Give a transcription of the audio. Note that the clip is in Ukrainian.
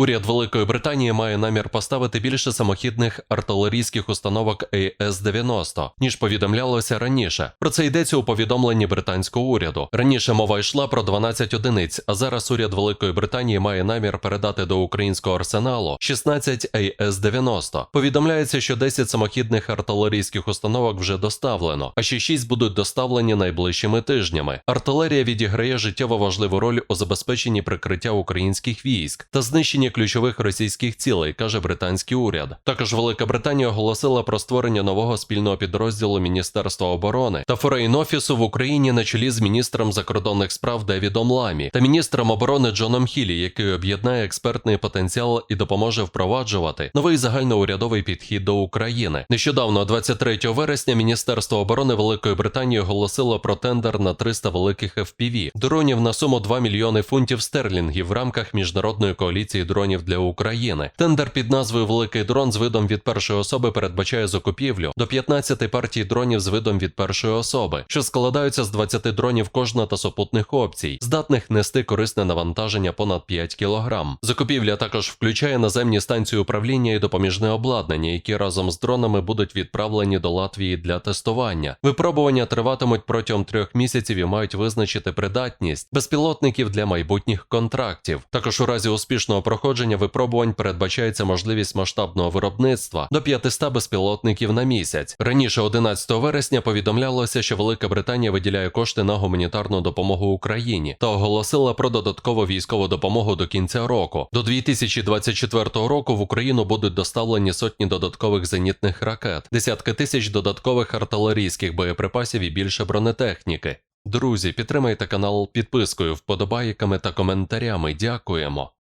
Уряд Великої Британії має намір поставити більше самохідних артилерійських установок АС-90, ніж повідомлялося раніше. Про це йдеться у повідомленні британського уряду. Раніше мова йшла про 12 одиниць, а зараз уряд Великої Британії має намір передати до українського арсеналу 16 АС-90. Повідомляється, що 10 самохідних артилерійських установок вже доставлено, а ще 6 будуть доставлені найближчими тижнями. Артилерія відіграє життєво важливу роль у забезпеченні прикриття українських військ та знищенні ключових російських цілей, каже британський уряд. Також Велика Британія оголосила про створення нового спільного підрозділу Міністерства оборони та форейн-офісу в Україні на чолі з міністром закордонних справ Девідом Ламі та міністром оборони Джоном Хілі, який об'єднає експертний потенціал і допоможе впроваджувати новий загальноурядовий підхід до України. Нещодавно, 23 вересня, Міністерство оборони Великої Британії оголосило про тендер на 300 великих FPV – дронів на суму 2 мільйони фунтів стерлінгів в рамках міжнародної коаліції дронів для України. Тендер під назвою Великий дрон з видом від першої особи передбачає закупівлю до 15 партій дронів з видом від першої особи, що складаються з 20 дронів кожна та супутних опцій, здатних нести корисне навантаження понад 5 кг. Закупівля також включає наземні станції управління і допоміжне обладнання, які разом з дронами будуть відправлені до Латвії для тестування. Випробування триватимуть протягом трьох місяців і мають визначити придатність безпілотників для майбутніх контрактів. Також у разі успішного проходження випробувань передбачається можливість масштабного виробництва до 500 безпілотників на місяць. Раніше, 11 вересня, повідомлялося, що Велика Британія виділяє кошти на гуманітарну допомогу Україні та оголосила про додаткову військову допомогу до кінця року. До 2024 року в Україну будуть доставлені сотні додаткових зенітних ракет, десятки тисяч додаткових артилерійських боєприпасів і більше бронетехніки. Друзі, підтримайте канал підпискою, вподобайками та коментарями. Дякуємо.